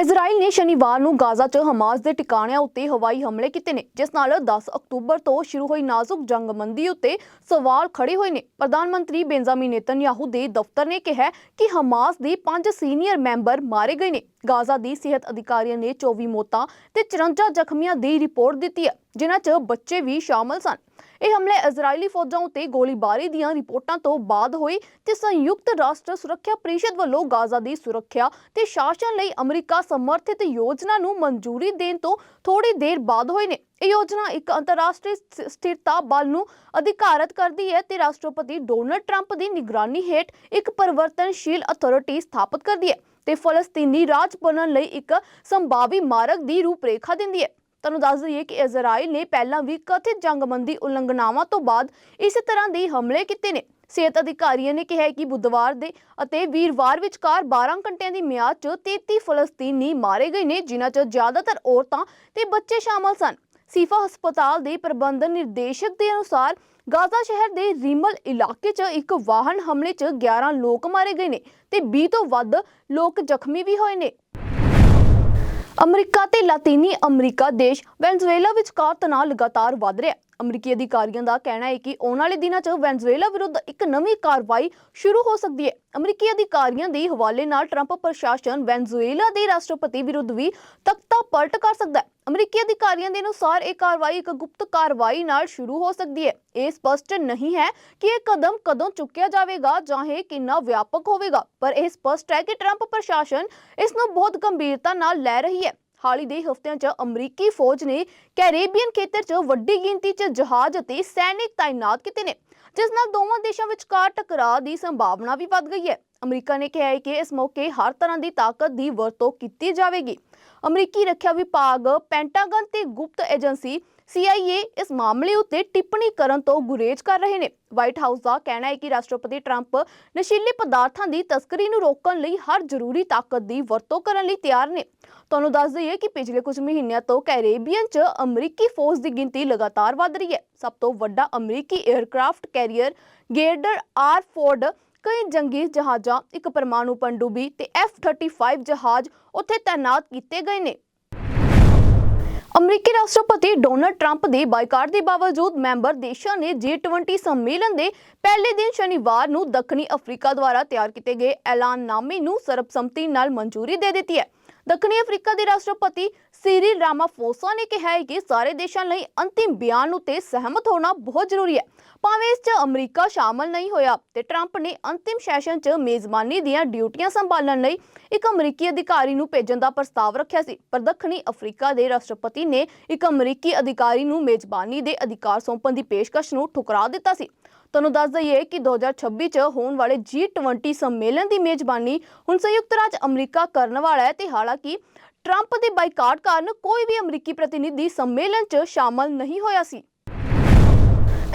Israel ਨੇ ਸ਼ਨੀਵਾਰ ਨੂੰ ਗਾਜ਼ਾ 'ਚ ਹਮਾਸ ਦੇ ਟਿਕਾਣਿਆਂ ਉੱਤੇ ਹਵਾਈ ਹਮਲੇ ਕੀਤੇ ਨੇ, ਜਿਸ ਨਾਲ 10 ਅਕਤੂਬਰ ਤੋਂ ਸ਼ੁਰੂ ਹੋਈ ਨਾਜ਼ੁਕ ਜੰਗਬੰਦੀ ਉੱਤੇ ਸਵਾਲ ਖੜੇ ਹੋਏ ਨੇ। ਪ੍ਰਧਾਨ ਮੰਤਰੀ ਬੈਂਜ਼ਾਮਿਨ ਨੇਤਨਯਾਹੂ ਦੇ ਦਫ਼ਤਰ ਨੇ ਕਿਹਾ ਕਿ ਹਮਾਸ ਦੇ 5 ਸੀਨੀਅਰ ਮੈਂਬਰ ਮਾਰੇ ਗਏ ਨੇ। ਗਾਜ਼ਾ ਦੀ ਸਿਹਤ ਅਧਿਕਾਰੀਆਂ ਨੇ 24 ਮੌਤਾਂ ਤੇ 54 ਜ਼ਖਮੀਆਂ ਦੀ ਰਿਪੋਰਟ ਦਿੱਤੀ ਹੈ, ਜਿਨ੍ਹਾਂ 'ਚ ਬੱਚੇ ਵੀ ਸ਼ਾਮਲ ਸਨ। ਇਹ ਹਮਲੇ ਇਜ਼ਰਾਈਲੀ ਫੌਜਾਂ ਉੱਤੇ ਗੋਲੀਬਾਰੀ ਦੀਆਂ ਰਿਪੋਰਟਾਂ ਤੋਂ ਬਾਅਦ ਹੋਏ ਤੇ ਸੰਯੁਕਤ ਰਾਸ਼ਟਰ ਸੁਰੱਖਿਆ ਪ੍ਰੀਸ਼ਦ ਵੱਲੋਂ ਗਾਜ਼ਾ ਦੀ ਸੁਰੱਖਿਆ ਤੇ ਸ਼ਾਸਨ ਲਈ ਅਮਰੀਕਾ ਸਮਰਥਿਤ ਯੋਜਨਾ ਨੂੰ ਮਨਜ਼ੂਰੀ ਦੇਣ ਤੋਂ ਥੋੜੀ ਦੇਰ ਬਾਅਦ ਹੋਏ ਨੇ। ਇਹ ਯੋਜਨਾ ਇੱਕ ਅੰਤਰਰਾਸ਼ਟਰੀ ਸ- ਸਥਿਰਤਾ ਬਲ ਨੂੰ ਅਧਿਕਾਰਤ ਕਰਦੀ ਹੈ ਤੇ ਰਾਸ਼ਟਰਪਤੀ ਡੋਨਲਡ ਟਰੰਪ ਦੀ ਨਿਗਰਾਨੀ ਹੇਠ ਇੱਕ ਪਰਿਵਰਤਨਸ਼ੀਲ ਅਥਾਰਟੀ ਸਥਾਪਿਤ ਕਰਦੀ ਹੈ ਤੇ ਫਲਸਤੀਨੀ ਰਾਜ ਬਣਨ ਲਈ ਇੱਕ ਸੰਭਾਵੀ ਮਾਰਗ ਦੀ ਰੂਪਰੇਖਾ ਦਿੰਦੀ ਹੈ। ਤੁਹਾਨੂੰ ਦੱਸ ਦਈਏ ਕਿ ਇਜ਼ਰਾਈਲ ਨੇ ਪਹਿਲਾਂ ਵੀ ਕਥਿਤ ਜੰਗਬੰਦੀ ਉਲੰਘਣਾਵਾਂ ਤੋਂ ਬਾਅਦ ਇਸੇ ਤਰ੍ਹਾਂ ਦੇ ਹਮਲੇ ਕੀਤੇ ਨੇ। ਸਿਹਤ ਅਧਿਕਾਰੀਆਂ ਨੇ ਕਿਹਾ ਕਿ ਬੁੱਧਵਾਰ ਦੇ ਅਤੇ ਵੀਰਵਾਰ ਵਿਚਕਾਰ 12 ਘੰਟਿਆਂ ਦੀ ਮਿਆਦ 'ਚ 33 ਫਲਸਤੀਨੀ ਮਾਰੇ ਗਏ ਨੇ, ਜਿਨ੍ਹਾਂ 'ਚ ਜ਼ਿਆਦਾਤਰ ਔਰਤਾਂ ਤੇ ਬੱਚੇ ਸ਼ਾਮਲ ਸਨ। ਸੀਫਾ ਹਸਪਤਾਲ ਦੇ ਪ੍ਰਬੰਧਨ ਨਿਰਦੇਸ਼ਕ ਦੇ ਅਨੁਸਾਰ ਗਾਜ਼ਾ ਸ਼ਹਿਰ ਦੇ ਰੀਮਲ ਇਲਾਕੇ 'ਚ ਇੱਕ ਵਾਹਨ ਹਮਲੇ 'ਚ 11 ਲੋਕ ਮਾਰੇ ਗਏ ਨੇ ਤੇ 20 ਤੋਂ ਵੱਧ ਲੋਕ ਜ਼ਖਮੀ ਵੀ ਹੋਏ ਨੇ। ਅਮਰੀਕਾ ਤੇ ਲਾਤੀਨੀ ਅਮਰੀਕਾ ਦੇਸ਼ ਵੈਨਜ਼ੂਏਲਾ ਵਿਚਕਾਰ ਤਣਾਅ ਲਗਾਤਾਰ ਵਧ ਰਿਹਾ ਅਮਰੀਕੀ ਅਧਿਕਾਰੀਆਂ ਦਾ ਕਹਿਣਾ ਹੈ ਕਿ ਆਉਣ ਵਾਲੇ ਦਿਨਾਂ 'ਚ ਵੈਨਜ਼ੂਏਲਾ ਵਿਰੁੱਧ ਇੱਕ ਨਵੀਂ ਕਾਰਵਾਈ ਸ਼ੁਰੂ ਹੋ ਸਕਦੀ ਹੈ। ਅਮਰੀਕੀ ਅਧਿਕਾਰੀਆਂ ਦੇ ਹਵਾਲੇ ਨਾਲ ਟਰੰਪ ਪ੍ਰਸ਼ਾਸਨ ਵੈਨਜ਼ੂਏਲਾ ਦੇ ਰਾਸ਼ਟਰਪਤੀ ਵਿਰੁੱਧ ਵੀ ਤਖਤਾ ਪਲਟ ਕਰ ਸਕਦਾ ਹੈ। ਅਮਰੀਕੀ ਅਧਿਕਾਰੀਆਂ ਦੇ ਅਨੁਸਾਰ ਇਹ ਕਾਰਵਾਈ ਇੱਕ ਗੁਪਤ ਕਾਰਵਾਈ ਨਾਲ ਸ਼ੁਰੂ ਹੋ ਸਕਦੀ ਹੈ। ਇਹ ਸਪਸ਼ਟ ਨਹੀਂ ਹੈ ਕਿ ਇਹ ਕਦਮ ਕਦੋਂ ਚੁੱਕਿਆ ਜਾਵੇਗਾ ਜਾਂ ਇਹ ਕਿੰਨਾ ਵਿਆਪਕ ਹੋਵੇਗਾ, ਪਰ ਇਹ ਸਪਸ਼ਟ ਹੈ ਕਿ ਟਰੰਪ ਪ੍ਰਸ਼ਾਸਨ ਇਸ ਨੂੰ ਬਹੁਤ ਗੰਭੀਰਤਾ ਨਾਲ ਲੈ ਰਹੀ ਹੈ। ਹਾਲ ਹੀ ਦੇ ਹਫ਼ਤਿਆਂ 'ਚ ਅਮਰੀਕੀ ਫੌਜ ਨੇ ਕੈਰੇਬੀਅਨ ਖੇਤਰ 'ਚ ਵੱਡੀ ਗਿਣਤੀ 'ਚ ਜਹਾਜ਼ ਅਤੇ ਸੈਨਿਕ ਤਾਇਨਾਤ ਕੀਤੇ ਨੇ, ਜਿਸ ਨਾਲ ਦੋਵਾਂ ਦੇਸ਼ਾਂ ਵਿਚਕਾਰ ਟਕਰਾਅ ਦੀ ਸੰਭਾਵਨਾ ਵੀ ਵੱਧ ਗਈ ਹੈ। ਅਮਰੀਕਾ ਨੇ ਕਿਹਾ ਹੈ ਕਿ ਇਸ ਮੌਕੇ ਹਰ ਤਰ੍ਹਾਂ ਦੀ ਤਾਕਤ ਦੀ ਵਰਤੋਂ ਕੀਤੀ ਜਾਵੇਗੀ। ਅਮਰੀਕੀ ਰੱਖਿਆ ਵਿਭਾਗ, ਪੈਂਟਾਗਨ ਤੇ ਗੁਪਤ ਏਜੰਸੀ CIA ਇਸ ਮਾਮਲੇ ਉੱਤੇ ਟਿੱਪਣੀ ਕਰਨ ਤੋਂ ਗੁਰੇਜ਼ ਕਰ ਰਹੇ ਨੇ। ਵਾਈਟ ਹਾਊਸ ਦਾ ਕਹਿਣਾ ਹੈ ਕਿ ਰਾਸ਼ਟਰਪਤੀ ਟਰੰਪ ਨਸ਼ੀਲੇ ਪਦਾਰਥਾਂ ਦੀ ਤਸਕਰੀ ਨੂੰ ਰੋਕਣ ਲਈ ਹਰ ਜ਼ਰੂਰੀ ਤਾਕਤ ਦੀ ਵਰਤੋਂ ਕਰਨ ਲਈ ਤਿਆਰ ਨੇ। ਤੁਹਾਨੂੰ ਦੱਸ ਦਈਏ ਕਿ ਪਿਛਲੇ ਕੁਝ ਮਹੀਨਿਆਂ ਤੋਂ ਕੈਰੇਬੀਅਨ 'ਚ ਅਮਰੀਕੀ ਫੌਜ ਦੀ ਗਿਣਤੀ ਲਗਾਤਾਰ ਵਧ ਰਹੀ ਹੈ। ਸਭ ਤੋਂ ਵੱਡਾ ਅਮਰੀਕੀ aircraft carrier Gerald R Ford, ਕਈ ਜੰਗੀ ਜਹਾਜ਼ਾਂ, ਇੱਕ ਪਰਮਾਣੂ ਪਣਡੁੱਬੀ ਤੇ F-35 ਜਹਾਜ਼ ਉੱਥੇ ਤਾਇਨਾਤ ਕੀਤੇ ਗਏ ਨੇ। ਅਮਰੀਕੀ ਰਾਸ਼ਟਰਪਤੀ ਡੋਨਲਡ ਟਰੰਪ ਦੇ ਬਾਈਕਾਟ ਦੇ ਬਾਵਜੂਦ ਮੈਂਬਰ ਦੇਸ਼ਾਂ ਨੇ G20 ਸੰਮੇਲਨ ਦੇ ਪਹਿਲੇ ਦਿਨ ਸ਼ਨੀਵਾਰ ਨੂੰ ਦੱਖਣੀ ਅਫਰੀਕਾ ਦੁਆਰਾ ਤਿਆਰ ਕੀਤੇ ਗਏ ਐਲਾਨਨਾਮੇ ਨੂੰ ਸਰਬਸੰਮਤੀ ਨਾਲ ਮਨਜ਼ੂਰੀ ਦੇ ਦਿੱਤੀ ਹੈ। ਦੱਖਣੀ ਅਫਰੀਕਾ ਦੇ ਰਾਸ਼ਟਰਪਤੀ ਸੀਰੀਲ ਰਾਮਾਫੋਸਾ ਨੇ ਕਿਹਾ ਹੈ ਕਿ ਸਾਰੇ ਦੇਸ਼ਾਂ ਲਈ ਅੰਤਿਮ ਬਿਆਨ ਉਤੇ ਸਹਿਮਤ ਹੋਣਾ ਬਹੁਤ ਜ਼ਰੂਰੀ ਹੈ। ਭਾਵੇਂ ਇਸ 'ਚ ਅਮਰੀਕਾ ਸ਼ਾਮਲ ਨਹੀਂ ਹੋਇਆ ਤੇ ਟਰੰਪ ਨੇ ਅੰਤਿਮ ਸੈਸ਼ਨ 'ਚ ਮੇਜ਼ਬਾਨੀ ਦੀਆਂ ਡਿਊਟੀਆਂ ਸੰਭਾਲਣ ਲਈ ਇੱਕ ਅਮਰੀਕੀ ਅਧਿਕਾਰੀ ਨੂੰ ਭੇਜਣ ਦਾ ਪ੍ਰਸਤਾਵ ਰੱਖਿਆ ਸੀ। ਪਰ ਦੱਖਣੀ ਅਫਰੀਕਾ ਦੇ ਰਾਸ਼ਟਰਪਤੀ ਨੇ ਇੱਕ ਅਮਰੀਕੀ ਅਧਿਕਾਰੀ ਨੂੰ ਮੇਜ਼ਬਾਨੀ ਦੇ ਅਧਿਕਾਰ ਸੌਂਪਣ ਦੀ ਪੇਸ਼ਕਸ਼ ਨੂੰ ਠੁਕਰਾ ਦਿੱਤਾ ਸੀ। ਤੁਹਾਨੂੰ ਦੱਸ ਦਈਏ ਕਿ 2026 ਚ ਹੋਣ ਵਾਲੇ G20 ਸੰਮੇਲਨ ਦੀ ਮੇਜ਼ਬਾਨੀ ਹੁਣ ਸੰਯੁਕਤ ਰਾਜ ਅਮਰੀਕਾ ਕਰਨ ਵਾਲਾ ਹੈ ਤੇ ਹਾਲਾਂਕਿ ਟਰੰਪ ਦੇ ਬਾਈਕਾਟ ਕਾਰਨ ਕੋਈ ਵੀ ਅਮਰੀਕੀ ਪ੍ਰਤੀਨਿਧੀ ਸੰਮੇਲਨ 'ਚ ਸ਼ਾਮਲ ਨਹੀਂ ਹੋਇਆ ਸੀ।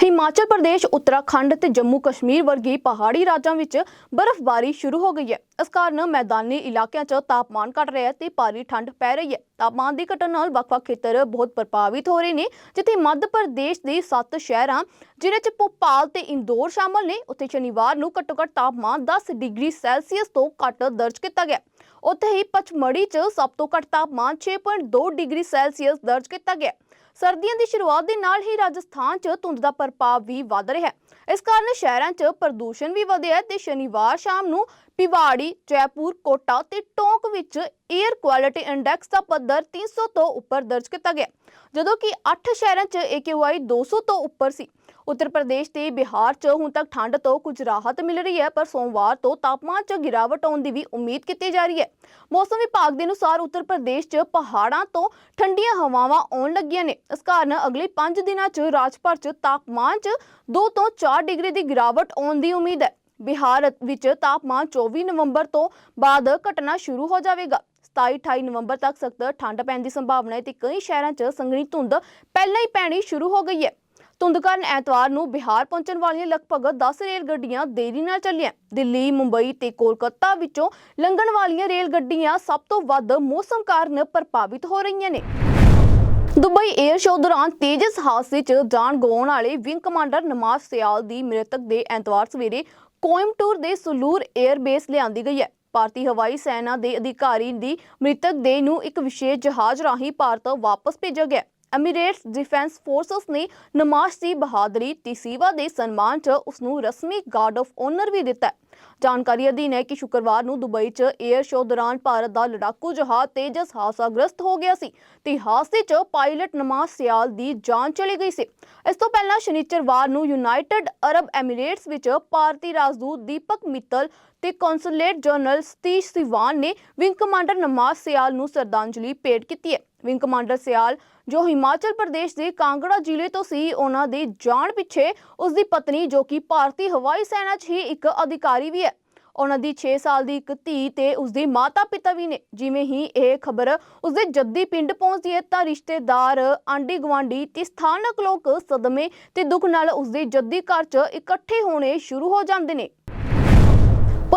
ਹਿਮਾਚਲ ਪ੍ਰਦੇਸ਼, ਉੱਤਰਾਖੰਡ ਤੇ ਜੰਮੂ ਕਸ਼ਮੀਰ ਵਰਗੇ ਪਹਾੜੀ ਰਾਜਾਂ ਵਿੱਚ ਬਰਫ਼ਬਾਰੀ ਸ਼ੁਰੂ ਹੋ ਗਈ ਹੈ। ਇਸ ਕਾਰਨ ਮੈਦਾਨੀ ਇਲਾਕਿਆਂ 'ਚ ਤਾਪਮਾਨ ਘਟ ਰਿਹਾ ਹੈ ਤੇ ਭਾਰੀ ਠੰਡ ਪੈ ਰਹੀ ਹੈ। ਤਾਪਮਾਨ ਦੀ ਘਟਣ ਨਾਲ ਵੱਖ-ਵੱਖ ਖੇਤਰ ਬਹੁਤ ਪ੍ਰਭਾਵਿਤ ਹੋ ਰਹੇ ਨੇ, ਜਿੱਥੇ ਮੱਧ ਪ੍ਰਦੇਸ਼ ਦੇ 7 ਸ਼ਹਿਰਾਂ ਜਿਨ੍ਹਾਂ 'ਚ ਭੋਪਾਲ ਤੇ ਇੰਦੌਰ ਸ਼ਾਮਲ ਨੇ। ਉੱਥੇ ਸ਼ਨੀਵਾਰ ਨੂੰ ਘੱਟੋ-ਘੱਟ ਤਾਪਮਾਨ 10 ਡਿਗਰੀ ਸੈਲਸੀਅਸ ਤੋਂ ਘੱਟ ਦਰਜ ਕੀਤਾ ਗਿਆ। ਉੱਥੇ ਹੀ ਪਚਮੜੀ 'ਚ ਸਭ ਤੋਂ ਘੱਟ ਤਾਪਮਾਨ 6.2 ਡਿਗਰੀ ਸੈਲਸੀਅਸ ਦਰਜ ਕੀਤਾ ਗਿਆ। ਸਰਦੀਆਂ ਦੀ ਸ਼ੁਰੂਆਤ ਦੇ ਨਾਲ ਹੀ ਰਾਜਸਥਾਨ 'ਚ ਧੁੰਦ ਦਾ ਪ੍ਰਭਾਵ ਵੀ ਵੱਧ ਰਿਹਾ ਹੈ। ਇਸ ਕਾਰਨ ਸ਼ਹਿਰਾਂ 'ਚ ਪ੍ਰਦੂਸ਼ਣ ਵੀ ਵਧਿਆ ਤੇ ਸ਼ਨੀਵਾਰ ਸ਼ਾਮ ਨੂੰ ਪਿਵਾੜੀ, ਜੈਪੁਰ, ਕੋਟਾ ਤੇ ਟੋਂਕ ਵਿੱਚ 에ਅਰ ਕੁਆਲਿਟੀ ਇੰਡੈਕਸ ਦਾ ਪੱਧਰ 300 ਤੋਂ ਉੱਪਰ ਦਰਜ ਕੀਤਾ ਗਿਆ। ਜਦੋਂ ਕਿ 8 ਸ਼ਹਿਰਾਂ 'ਚ AQI 200 ਤੋਂ ਉੱਪਰ ਸੀ। ਉੱਤਰ ਪ੍ਰਦੇਸ਼ ਤੇ ਬਿਹਾਰ 'ਚ ਹੁਣ ਤੱਕ ਠੰਡ ਤੋਂ ਕੁਝ ਰਾਹਤ ਮਿਲ ਰਹੀ ਹੈ ਪਰ ਸੋਮਵਾਰ ਤੋਂ ਤਾਪਮਾਨ 'ਚ ਗਿਰਾਵਟ ਆਉਣ ਦੀ ਵੀ ਉਮੀਦ ਕੀਤੀ ਜਾ ਰਹੀ ਹੈ। ਮੌਸਮ ਵਿਭਾਗ ਦੇ ਅਨੁਸਾਰ ਉੱਤਰ ਪ੍ਰਦੇਸ਼ 'ਚ ਪਹਾੜਾਂ ਤੋਂ ਠੰਡੀਆਂ ਹਵਾਵਾਂ ਆਉਣ ਲੱਗੀਆਂ ਨੇ। ਇਸ ਕਾਰਨ ਅਗਲੇ 5 ਦਿਨਾਂ 'ਚ ਰਾਜ ਭਰ 'ਚ ਤਾਪਮਾਨ 'ਚ 2 ਤੋਂ 4 ਡਿਗਰੀ ਦੀ ਗਿਰਾਵਟ ਆਉਣ ਦੀ ਉਮੀਦ ਹੈ। ਬਿਹਾਰ ਵਿੱਚ ਤਾਪਮਾਨ 24 ਨਵੰਬਰ ਤੋਂ ਬਾਅਦ ਘਟਣਾ ਸ਼ੁਰੂ ਹੋ ਜਾਵੇਗਾ। 27-28 ਨਵੰਬਰ ਤੱਕ ਸਖਤ ਠੰਡ ਪੈਣ ਦੀ ਸੰਭਾਵਨਾ ਹੈ ਤੇ ਕਈ ਸ਼ਹਿਰਾਂ 'ਚ ਸੰਘਣੀ ਧੁੰਦ ਪਹਿਲਾਂ ਹੀ ਪੈਣੀ ਸ਼ੁਰੂ ਹੋ ਗਈ ਹੈ। ਧੁੰਦ ਕਾਰਨ ਐਤਵਾਰ ਨੂੰ ਬਿਹਾਰ ਪਹੁੰਚਣ ਵਾਲੀਆਂ ਲਗਭਗ 10 ਰੇਲ ਗੱਡੀਆਂ ਦੇਰੀ ਨਾਲ ਚੱਲੀਆਂ। ਦਿੱਲੀ, ਮੁੰਬਈ ਤੇ ਕੋਲਕਾਤਾ ਵਿੱਚੋਂ ਲੰਘਣ ਵਾਲੀਆਂ ਰੇਲ ਗੱਡੀਆਂ ਸਭ ਤੋਂ ਵੱਧ ਮੌਸਮ ਕਾਰਨ ਪ੍ਰਭਾਵਿਤ ਹੋ ਰਹੀਆਂ ਨੇ। ਦੁਬਈ 에ਅਰ ਸ਼ੋਅ ਦੌਰਾਨ ਤੇਜਸ ਹਾਦਸੇ 'ਚ ਜਾਨ ਗਵਾਉਣ ਵਾਲੇ ਵਿੰਗ ਕਮਾਂਡਰ ਨਮਾਜ਼ ਸਿਆਲ ਦੀ ਮ੍ਰਿਤਕ ਦੇ ਐਤਵਾਰ ਸਵੇਰੇ ਕੋਇਮਟੂਰ ਦੇ ਸੁਲੂਰ 에ਅਰਬੇਸ ਲਿਆਂਦੀ ਗਈ ਹੈ। ਭਾਰਤੀ ਹਵਾਈ ਸੈਨਾ ਦੇ ਅਧਿਕਾਰੀ ਦੀ ਮ੍ਰਿਤਕ ਦੇਹ ਨੂੰ ਇੱਕ ਵਿਸ਼ੇਸ਼ ਜਹਾਜ਼ ਰਾਹੀਂ ਭਾਰਤ ਵਾਪਸ ਭੇਜਿਆ ਗਿਆ ਐਮੀਰੇਟਸ ਡਿਫੈਂਸ ਫੋਰਸਸ ਨੇ ਨਮਾਜ਼ ਦੀ ਬਹਾਦਰੀ ਤੇ ਸੇਵਾ ਦੇ ਸਨਮਾਨ 'ਚ ਉਸ ਨੂੰ ਰਸਮੀ ਗਾਰਡ ਆਫ ਆਨਰ ਵੀ ਦਿੱਤਾ ਜਾਣਕਾਰੀ ਅਧੀਨ ਹੈ ਕਿ ਸ਼ੁੱਕਰਵਾਰ ਨੂੰ ਦੁਬਈ 'ਚ 에ਅਰ ਸ਼ੋਅ ਦੌਰਾਨ ਭਾਰਤ ਦਾ ਲੜਾਕੂ ਜਹਾਜ਼ ਤੇਜਸ ਹਾਦਸਾਗ੍ਰਸਤ ਹੋ ਗਿਆ ਸੀ ਤੇ ਹਾਦਸੇ 'ਚ ਪਾਇਲਟ ਨਮਾਜ਼ ਸਿਆਲ ਦੀ ਜਾਨ ਚਲੀ ਗਈ ਸੀ। ਇਸ ਤੋਂ ਪਹਿਲਾਂ ਸ਼ਨੀਚਰਵਾਰ ਨੂੰ ਯੂਨਾਈਟਿਡ ਅਰਬ ਐਮੀਰੇਟਸ ਵਿੱਚ ਭਾਰਤੀ ਰਾਜਦੂਤ ਦੀਪਕ ਮਿੱਤਲ ਤੇ ਕੌਂਸੂਲੇਟ ਜਨਰਲ ਸਤੀਸ਼ ਸਿਵਾਨ ਨੇ ਵਿੰਗ ਕਮਾਂਡਰ ਨਮਾਜ਼ ਸਿਆਲ ਨੂੰ ਸ਼ਰਧਾਂਜਲੀ ਭੇਟ ਕੀਤੀ ਹੈ। ਵਿੰਗ ਕਮਾਂਡਰ ਸਿਆਲ, ਜੋ ਹਿਮਾਚਲ ਪ੍ਰਦੇਸ਼ ਦੇ ਕਾਂਗੜਾ ਜ਼ਿਲ੍ਹੇ ਤੋਂ ਸੀ, ਉਹਨਾਂ ਦੀ ਜਾਣ ਪਿੱਛੇ ਉਸ ਦੀ ਪਤਨੀ, ਜੋ ਕਿ ਭਾਰਤੀ ਹਵਾਈ ਸੈਨਾ 'ਚ ਹੀ ਇੱਕ ਅਧਿਕਾਰੀ ਵੀ ਹੈ। ਉਹਨਾਂ ਦੀ 6 ਸਾਲ ਦੀ ਇੱਕ ਧੀ ਤੇ ਉਸ ਦੇ ਮਾਤਾ-ਪਿਤਾ ਵੀ ਨੇ। ਜਿਵੇਂ ਹੀ ਇਹ ਖਬਰ ਉਸ ਦੇ ਜੱਦੀ ਪਿੰਡ ਪਹੁੰਚਦੀ ਹੈ, ਤਾਂ ਰਿਸ਼ਤੇਦਾਰ ਆਂਢੀ ਗਵਾਂਡੀ ਤੇ ਸਥਾਨਕ ਲੋਕ ਸਦਮੇ ਤੇ ਦੁੱਖ ਨਾਲ ਉਸ ਦੇ ਜੱਦੀ ਘਰ 'ਚ ਇਕੱਠੇ ਹੋਣੇ ਸ਼ੁਰੂ ਹੋ ਜਾਂਦੇ ਨੇ।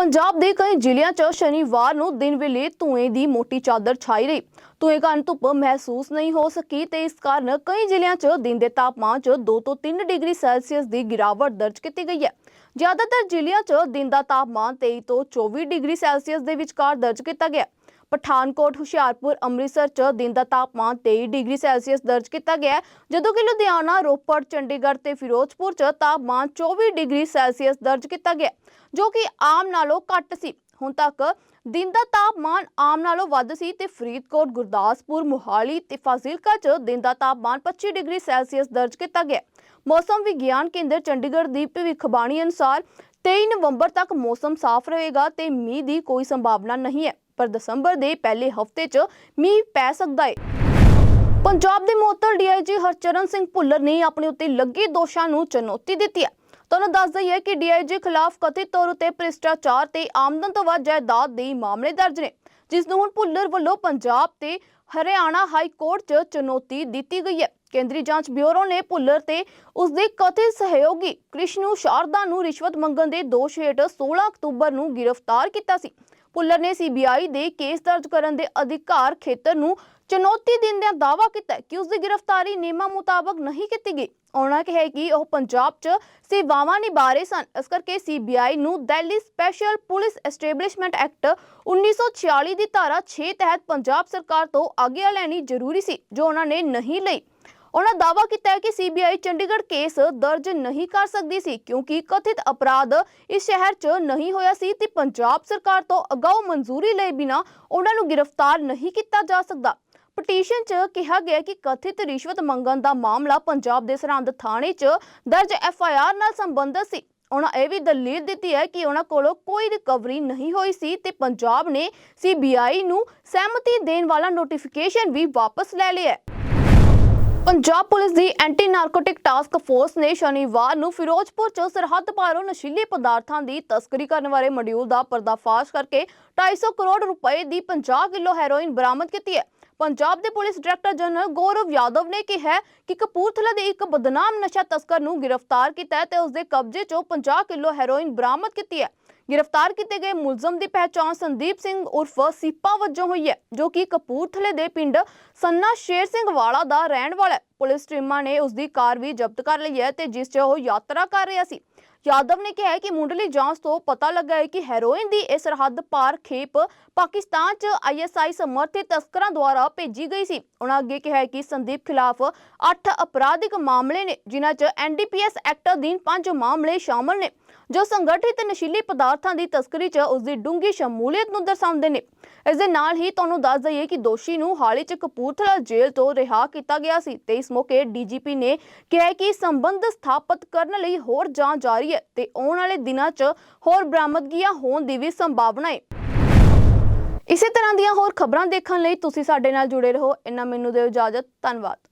ਪੰਜਾਬ ਦੇ ਕਈ ਜ਼ਿਲ੍ਹਿਆਂ 'ਚ ਸ਼ਨੀਵਾਰ ਨੂੰ ਦਿਨ ਵੇਲੇ ਧੂਏ ਦੀ ਮੋਟੀ ਚਾਦਰ ਛਾਈ ਰਹੀ। ਧੂਏ ਕਾਰਨ ਧੁੱਪ ਮਹਿਸੂਸ ਨਹੀਂ ਹੋ ਸਕੀ ਤੇ ਇਸ ਕਾਰਨ ਕਈ ਜ਼ਿਲ੍ਹਿਆਂ 'ਚ ਦਿਨ ਦੇ ਤਾਪਮਾਨ 'ਚ 2 ਤੋਂ 3 ਡਿਗਰੀ ਸੈਲਸੀਅਸ ਦੀ ਗਿਰਾਵਟ ਦਰਜ ਕੀਤੀ ਗਈ ਹੈ। ਜ਼ਿਆਦਾਤਰ ਜ਼ਿਲ੍ਹਿਆਂ 'ਚ ਦਿਨ ਦਾ ਤਾਪਮਾਨ 23 ਤੋਂ 24 ਡਿਗਰੀ ਸੈਲਸੀਅਸ ਦੇ ਵਿਚਕਾਰ ਦਰਜ ਕੀਤਾ ਗਿਆ। ਪਠਾਨਕੋਟ, ਹੁਸ਼ਿਆਰਪੁਰ, ਅੰਮ੍ਰਿਤਸਰ 'ਚ ਦਿਨ ਦਾ ਤਾਪਮਾਨ 23 ਡਿਗਰੀ ਸੈਲਸੀਅਸ ਦਰਜ ਕੀਤਾ ਗਿਆ ਜਦੋਂ ਕਿ ਲੁਧਿਆਣਾ, ਰੋਪੜ, ਚੰਡੀਗੜ੍ਹ ਤੇ ਫਿਰੋਜ਼ਪੁਰ 'ਚ ਤਾਪਮਾਨ 24 ਡਿਗਰੀ ਸੈਲਸੀਅਸ ਦਰਜ ਕੀਤਾ ਗਿਆ ਜੋ ਕਿ ਆਮ ਨਾਲੋਂ ਘੱਟ ਸੀ। ਹੁਣ ਤੱਕ ਦਿਨ ਦਾ ਤਾਪਮਾਨ ਆਮ ਨਾਲੋਂ ਵੱਧ ਸੀ ਤੇ ਫਰੀਦਕੋਟ, ਗੁਰਦਾਸਪੁਰ, ਮੁਹਾਲੀ ਤੇ ਫਾਜ਼ਿਲਕਾ 'ਚ ਦਿਨ ਦਾ ਤਾਪਮਾਨ 25 ਡਿਗਰੀ ਸੈਲਸੀਅਸ ਦਰਜ ਕੀਤਾ ਗਿਆ ਮੌਸਮ ਵਿਗਿਆਨ ਕੇਂਦਰ ਚੰਡੀਗੜ੍ਹ ਦੀ ਭਵਿੱਖਬਾਣੀ ਅਨੁਸਾਰ 23 ਨਵੰਬਰ ਤੱਕ ਮੌਸਮ ਸਾਫ਼ ਰਹੇਗਾ ਤੇ ਮੀਂਹ ਦੀ ਕੋਈ ਸੰਭਾਵਨਾ ਨਹੀਂ ਹੈ। ਪਰ ਦਸੰਬਰ ਦੇ ਪਹਿਲੇ ਹਫ਼ਤੇ 'ਚ ਮੀਂਹ ਪੈ ਸਕਦਾ ਹੈ ਪੰਜਾਬ ਦੇ ਮੁਅੱਤਲ ਡੀਆਈਜੀ ਹਰਚਰਨ ਸਿੰਘ ਭੁੱਲਰ ਨੇ ਆਪਣੇ ਉੱਤੇ ਲੱਗੇ ਦੋਸ਼ਾਂ ਨੂੰ ਚੁਣੌਤੀ ਦਿੱਤੀ ਹੈ। ਤੁਹਾਨੂੰ ਦੱਸ ਦਈਏ ਕਿ ਡੀਆਈਜੀ ਖਿਲਾਫ ਕਥਿਤ ਤੌਰ ਉਤੇ ਭ੍ਰਿਸ਼ਟਾਚਾਰ ਤੇ ਆਮਦਨ ਤੋਂ ਵੱਧ ਜਾਇਦਾਦ ਦੇ ਮਾਮਲੇ ਦਰਜ ਨੇ, ਜਿਸ ਨੂੰ ਹੁਣ ਭੁੱਲਰ ਵੱਲੋਂ ਪੰਜਾਬ ਤੇ ਹਰਿਆਣਾ ਹਾਈ ਕੋਰਟ 'ਚ ਚੁਣੌਤੀ ਦਿੱਤੀ ਗਈ ਹੈ। ਕੇਂਦਰੀ ਜਾਂਚ ਬਿਊਰੋ ਨੇ ਭੁੱਲਰ ਤੇ ਉਸ ਦੇ ਕਥਿਤ ਸਹਿਯੋਗੀ ਕ੍ਰਿਸ਼ਨੂ ਸ਼ਾਰਦਾ ਨੂੰ ਰਿਸ਼ਵਤ ਮੰਗਣ ਦੇ ਦੋਸ਼ ਹੇਠ 16 ਅਕਤੂਬਰ ਨੂੰ ਗ੍ਰਿਫਤਾਰ ਕੀਤਾ ਸੀ। ਭੁੱਲਰ ਨੇ ਸੀਬੀਆਈ ਦੇ ਕੇਸ ਦਰਜ ਕਰਨ ਦੇ ਅਧਿਕਾਰ ਖੇਤਰ ਨੂੰ ਚੁਣੌਤੀ ਦਿੰਦਿਆਂ ਦਾਅਵਾ ਕੀਤਾ ਕਿ ਉਸ ਦੀ ਗ੍ਰਿਫਤਾਰੀ ਨਿਯਮਾਂ ਮੁਤਾਬਕ ਨਹੀਂ ਕੀਤੀ ਗਈ। ਉਹਨਾਂ ਕਿਹਾ ਕਿ ਉਹ ਪੰਜਾਬ 'ਚ ਸੇਵਾਵਾਂ ਨਿਭਾ ਰਹੇ ਸਨ। ਇਸ ਕਰਕੇ ਸੀਬੀਆਈ ਨੂੰ Delhi special police establishment act 1946 ਦੀ ਧਾਰਾ 6 ਤਹਿਤ ਪੰਜਾਬ ਸਰਕਾਰ ਤੋਂ ਆਗਿਆ ਲੈਣੀ ਜ਼ਰੂਰੀ ਸੀ, ਜੋ ਉਹਨਾਂ ਨੇ ਨਹੀਂ ਲਈ। ਉਹਨਾਂ ਦਾਅਵਾ ਕੀਤਾ ਹੈ ਕਿ ਸੀਬੀਆਈ ਚੰਡੀਗੜ੍ਹ ਕੇਸ ਦਰਜ ਨਹੀਂ ਕਰ ਸਕਦੀ ਸੀ ਕਿਉਂਕਿ ਕਥਿਤ ਅਪਰਾਧ ਇਸ ਸ਼ਹਿਰ 'ਚ ਨਹੀਂ ਹੋਇਆ ਸੀ ਤੇ ਪੰਜਾਬ ਸਰਕਾਰ ਤੋਂ ਅਗਾਊ ਮਨਜ਼ੂਰੀ ਲਏ ਬਿਨਾ ਉਹਨਾਂ ਨੂੰ ਗ੍ਰਿਫਤਾਰ ਨਹੀਂ ਕੀਤਾ ਜਾ ਸਕਦਾ। ਪਟੀਸ਼ਨ 'ਚ ਕਿਹਾ ਗਿਆ ਕਿ ਕਥਿਤ ਰਿਸ਼ਵਤ ਮੰਗਣ ਦਾ ਮਾਮਲਾ ਪੰਜਾਬ ਦੇ ਸਰਹੰਦ ਥਾਣੇ 'ਚ ਦਰਜ ਐਫਆਈਆਰ ਨਾਲ ਸੰਬੰਧਿਤ ਸੀ। ਉਹਨਾਂ ਇਹ ਵੀ ਦਲੀਲ ਦਿੱਤੀ ਹੈ ਕਿ ਉਹਨਾਂ ਕੋਲੋਂ ਕੋਈ ਰਿਕਵਰੀ ਨਹੀਂ ਹੋਈ ਸੀ ਤੇ ਪੰਜਾਬ ਨੇ ਸੀਬੀਆਈ ਨੂੰ ਸਹਿਮਤੀ ਦੇਣ ਵਾਲਾ ਨੋਟੀਫਿਕੇਸ਼ਨ ਵੀ ਵਾਪਸ ਲੈ ਲਿਆ ਪੰਜਾਬ ਪੁਲਿਸ ਦੀ ਐਂਟੀ ਨਾਰਕੋਟਿਕ ਟਾਸਕ ਫੋਰਸ ਨੇ ਸ਼ਨੀਵਾਰ ਨੂੰ ਫਿਰੋਜ਼ਪੁਰ 'ਚ ਸਰਹੱਦ ਪਾਰੋਂ ਨਸ਼ੀਲੇ ਪਦਾਰਥਾਂ ਦੀ ਤਸਕਰੀ ਕਰਨ ਵਾਲੇ ਮੋਡਿਊਲ ਦਾ ਪਰਦਾਫਾਸ਼ ਕਰਕੇ 250 ਕਰੋੜ ਰੁਪਏ ਦੀ 50 ਕਿਲੋ ਹੈਰੋਇਨ ਬਰਾਮਦ ਕੀਤੀ ਹੈ। ਪੰਜਾਬ ਦੇ police director general Gaurav Yadav ਨੇ ਕਿਹਾ ਕਿ ਕਪੂਰਥਲਾ ਦੇ ਇੱਕ ਬਦਨਾਮ ਨਸ਼ਾ ਤਸਕਰ ਨੂੰ ਗ੍ਰਿਫਤਾਰ ਕੀਤਾ ਹੈ ਤੇ ਉਸ ਦੇ ਕਬਜ਼ੇ 'ਚੋਂ 50 ਕਿਲੋ ਹੈਰੋਇਨ ਬਰਾਮਦ ਕੀਤੀ ਹੈ। ਗ੍ਰਿਫਤਾਰ ਕੀਤੇ ਗਏ ਮੁਲਜ਼ਮ ਦੀ ਪਹਿਚਾਣ ਸੰਦੀਪ ਸਿੰਘ ਉਰਫ ਸੀਪਾ ਵਜੋਂ ਹੋਈ ਹੈ, ਜੋ ਕਿ ਕਪੂਰਥਲੇ ਦੇ ਪਿੰਡ ਸੰਨਾ ਸ਼ੇਰ ਸਿੰਘ ਵਾਲਾ ਦਾ ਰਹਿਣ ਵਾਲਾ ਹੈ। ਪੁਲਿਸ ਟੀਮਾਂ ਨੇ ਉਸ ਦੀ ਕਾਰ ਵੀ ਜ਼ਬਤ ਕਰ ਲਈ ਹੈ ਤੇ ਜਿਸ 'ਚ ਉਹ ਯਾਤਰਾ ਕਰ ਰਿਹਾ ਸੀ। ਯਾਦਵ ਨੇ ਕਿਹਾ ਕਿ ਮੁੰਡਲੀ ਜਾਂਚ ਤੋਂ ਪਤਾ ਲੱਗਾ ਹੈ ਕਿ ਹੈਰੋਇਨ ਦੀ ਇਹ ਸਰਹੱਦ ਪਾਰ ਖੇਪ ਪਾਕਿਸਤਾਨ 'ਚ ਆਈਐਸਆਈ ਸਮਰਥਿਤ ਤਸਕਰਾਂ ਦੁਆਰਾ ਭੇਜੀ ਗਈ ਸੀ। ਉਹਨਾਂ ਅੱਗੇ ਕਿਹਾ ਕਿ ਸੰਦੀਪ ਖਿਲਾਫ 8 ਅਪਰਾਧਿਕ ਮਾਮਲੇ ਨੇ, ਜਿਨ੍ਹਾਂ 'ਚ ਐਨਡੀਪੀਐਸ ਐਕਟ ਅਧੀਨ 5 ਮਾਮਲੇ ਸ਼ਾਮਲ ਨੇ, ਜੋ ਸੰਗਠਿਤ ਨਸ਼ੀਲੀ ਪਦਾਰਥਾਂ ਦੀ ਤਸਕਰੀ 'ਚ ਉਸ ਦੀ ਡੂੰਘੀ ਸ਼ਮੂਲੀਅਤ ਨੂੰ ਦਰਸਾਉਂਦੇ ਨੇ। ਇਸ ਦੇ ਨਾਲ ਹੀ ਤੁਹਾਨੂੰ ਦੱਸ ਦਈਏ ਕਿ ਦੋਸ਼ੀ ਨੂੰ ਹਾਲ 'ਚ ਕਪੂਰਥਲਾ ਜੇਲ੍ਹ ਤੋਂ ਰਿਹਾ ਕੀਤਾ ਗਿਆ ਸੀ ਤੇ ਇਸ ਮੌਕੇ ਡੀਜੀਪੀ ਨੇ ਕਿਹਾ ਕਿ ਸੰਬੰਧ ਸਥਾਪਿਤ ਕਰਨ ਲਈ ਹੋਰ ਜਾਂਚ ਜਾਰੀ ਹੈ ਤੇ ਆਉਣ ਵਾਲੇ ਦਿਨਾਂ 'ਚ ਹੋਰ ਬਰਾਮਦਗੀਆਂ ਹੋਣ ਦੀ ਵੀ ਸੰਭਾਵਨਾ ਹੈ। ਇਸੇ ਤਰ੍ਹਾਂ ਦੀਆਂ ਹੋਰ ਖਬਰਾਂ ਦੇਖਣ ਲਈ ਤੁਸੀਂ ਸਾਡੇ ਨਾਲ ਜੁੜੇ ਰਹੋ। ਇੰਨਾ ਮੈਨੂੰ ਦਿਓ ਇਜਾਜ਼ਤ। ਧੰਨਵਾਦ।